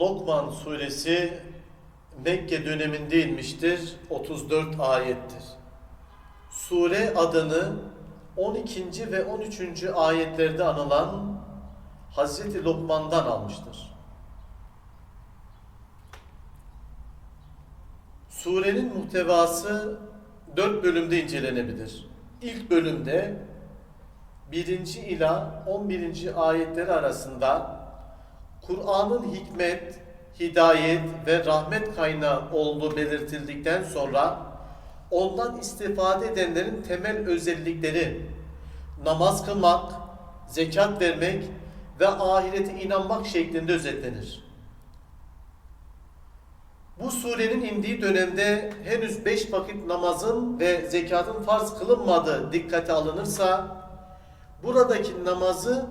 Lokman suresi Mekke döneminde inmiştir. 34 ayettir. Sure adını 12. ve 13. ayetlerde anılan Hazreti Lokman'dan almıştır. Surenin muhtevası dört bölümde incelenebilir. İlk bölümde 1. ila 11. ayetleri arasında Kur'an'ın hikmet, hidayet ve rahmet kaynağı olduğu belirtildikten sonra ondan istifade edenlerin temel özellikleri namaz kılmak, zekat vermek ve ahirete inanmak şeklinde özetlenir. Bu surenin indiği dönemde henüz beş vakit namazın ve zekatın farz kılınmadığı dikkate alınırsa, buradaki namazı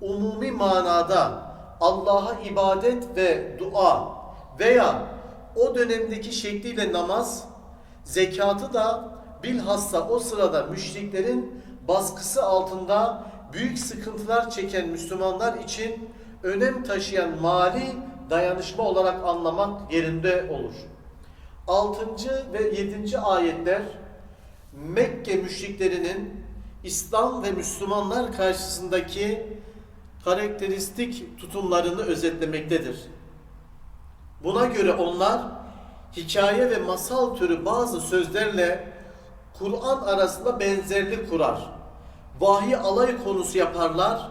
umumi manada Allah'a ibadet ve dua veya o dönemdeki şekliyle namaz, zekatı da bilhassa o sırada müşriklerin baskısı altında büyük sıkıntılar çeken Müslümanlar için önem taşıyan mali dayanışma olarak anlamak yerinde olur. 6. ve 7. ayetler Mekke müşriklerinin İslam ve Müslümanlar karşısındaki karakteristik tutumlarını özetlemektedir. Buna göre onlar hikaye ve masal türü bazı sözlerle Kur'an arasında benzerlik kurar. Vahiy alay konusu yaparlar.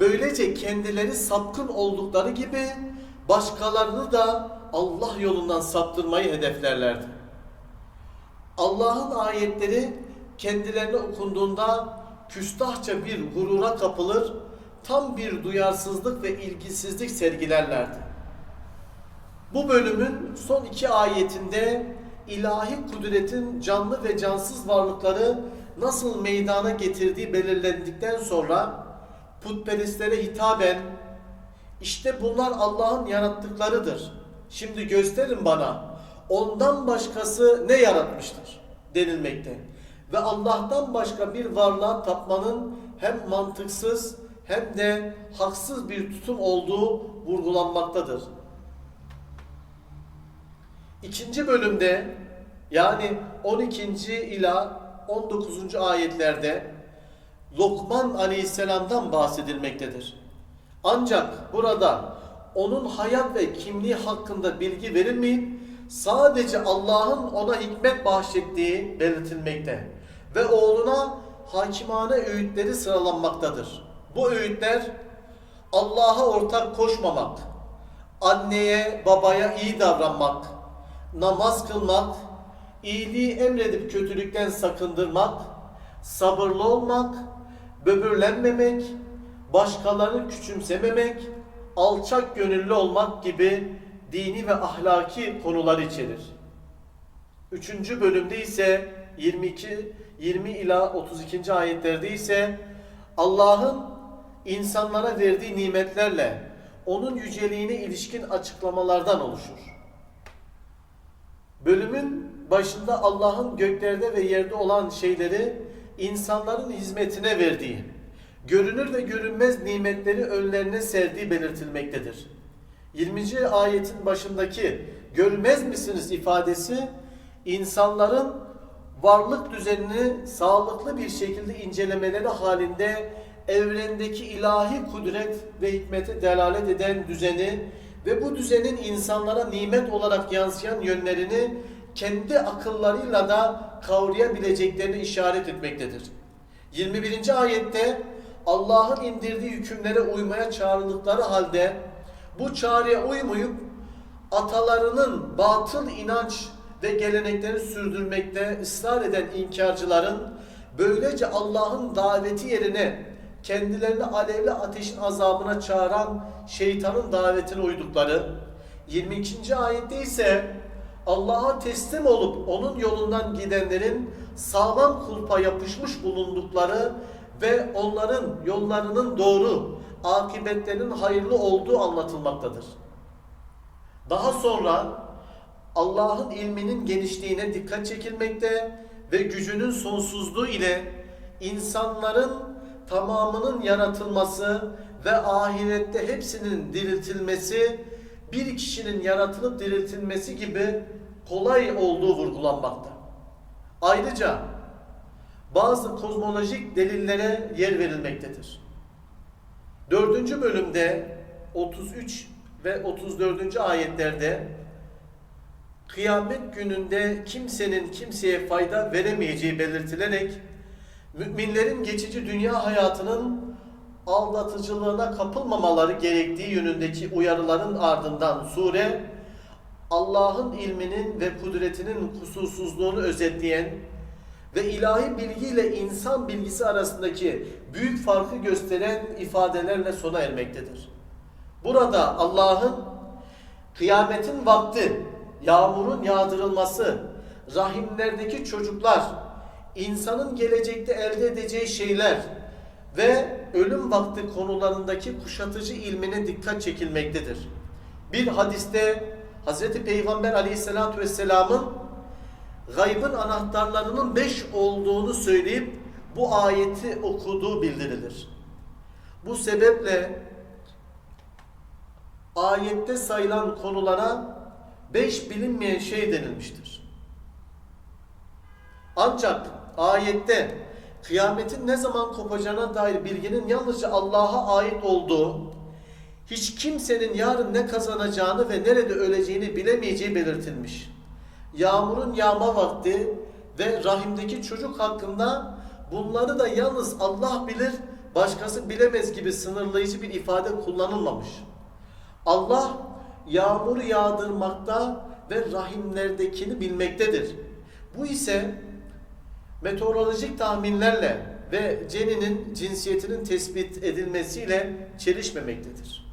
Böylece kendileri sapkın oldukları gibi başkalarını da Allah yolundan saptırmayı hedeflerlerdi. Allah'ın ayetleri kendilerine okunduğunda küstahça bir gurura kapılır, tam bir duyarsızlık ve ilgisizlik sergilerlerdi. Bu bölümün son iki ayetinde ilahi kudretin canlı ve cansız varlıkları nasıl meydana getirdiği belirlendikten sonra putperestlere hitaben işte bunlar Allah'ın yarattıklarıdır. Şimdi gösterin bana ondan başkası ne yaratmıştır denilmekte. Ve Allah'tan başka bir varlığa tapmanın hem mantıksız hem de haksız bir tutum olduğu vurgulanmaktadır. İkinci bölümde yani 12. ila 19. ayetlerde Lokman Aleyhisselam'dan bahsedilmektedir. Ancak burada onun hayat ve kimliği hakkında bilgi verilmeyip sadece Allah'ın ona hikmet bahşettiği belirtilmekte ve oğluna hakimane öğütleri sıralanmaktadır. Bu öğütler Allah'a ortak koşmamak, anneye babaya iyi davranmak, namaz kılmak, iyiliği emredip kötülükten sakındırmak, sabırlı olmak, böbürlenmemek, başkalarını küçümsememek, alçak gönüllü olmak gibi dini ve ahlaki konular içerir. Üçüncü bölümde ise 22, 20 ila 32. ayetlerde ise Allah'ın insanlara verdiği nimetlerle onun yüceliğine ilişkin açıklamalardan oluşur. Bölümün başında Allah'ın göklerde ve yerde olan şeyleri insanların hizmetine verdiği, görünür ve görünmez nimetleri önlerine serdiği belirtilmektedir. 20. ayetin başındaki görmez misiniz ifadesi insanların varlık düzenini sağlıklı bir şekilde incelemeleri halinde evrendeki ilahi kudret ve hikmete delalet eden düzeni ve bu düzenin insanlara nimet olarak yansıyan yönlerini kendi akıllarıyla da kavrayabileceklerini işaret etmektedir. 21. ayette Allah'ın indirdiği hükümlere uymaya çağrıldıkları halde bu çağrıya uymayıp atalarının batıl inanç ve geleneklerini sürdürmekte ısrar eden inkarcıların böylece Allah'ın daveti yerine kendilerini alevli ateşin azabına çağıran şeytanın davetine uydukları 22. ayette ise Allah'a teslim olup onun yolundan gidenlerin sağlam kulpa yapışmış bulundukları ve onların yollarının doğru, akıbetlerinin hayırlı olduğu anlatılmaktadır. Daha sonra Allah'ın ilminin genişliğine dikkat çekilmekte ve gücünün sonsuzluğu ile insanların tamamının yaratılması ve ahirette hepsinin diriltilmesi bir kişinin yaratılıp diriltilmesi gibi kolay olduğu vurgulanmakta. Ayrıca bazı kozmolojik delillere yer verilmektedir. Dördüncü bölümde 33 ve 34. ayetlerde kıyamet gününde kimsenin kimseye fayda veremeyeceği belirtilerek müminlerin geçici dünya hayatının aldatıcılığına kapılmamaları gerektiği yönündeki uyarıların ardından sure Allah'ın ilminin ve kudretinin kusursuzluğunu özetleyen ve ilahi bilgiyle insan bilgisi arasındaki büyük farkı gösteren ifadelerle sona ermektedir. Burada Allah'ın kıyametin vakti, yağmurun yağdırılması, rahimlerdeki çocuklar, insanın gelecekte elde edeceği şeyler ve ölüm vakti konularındaki kuşatıcı ilmine dikkat çekilmektedir. Bir hadiste Hz. Peygamber aleyhissalatü vesselamın gaybın anahtarlarının beş olduğunu söyleyip bu ayeti okuduğu bildirilir. Bu sebeple ayette sayılan konulara beş bilinmeyen şey denilmiştir. Ancak ayette kıyametin ne zaman kopacağına dair bilginin yalnızca Allah'a ait olduğu, hiç kimsenin yarın ne kazanacağını ve nerede öleceğini bilemeyeceği belirtilmiş. Yağmurun yağma vakti ve rahimdeki çocuk hakkında bunları da yalnız Allah bilir, başkası bilemez gibi sınırlayıcı bir ifade kullanılmamış. Allah yağmuru yağdırmakta ve rahimlerdekini bilmektedir. Bu ise meteorolojik tahminlerle ve ceninin cinsiyetinin tespit edilmesiyle çelişmemektedir.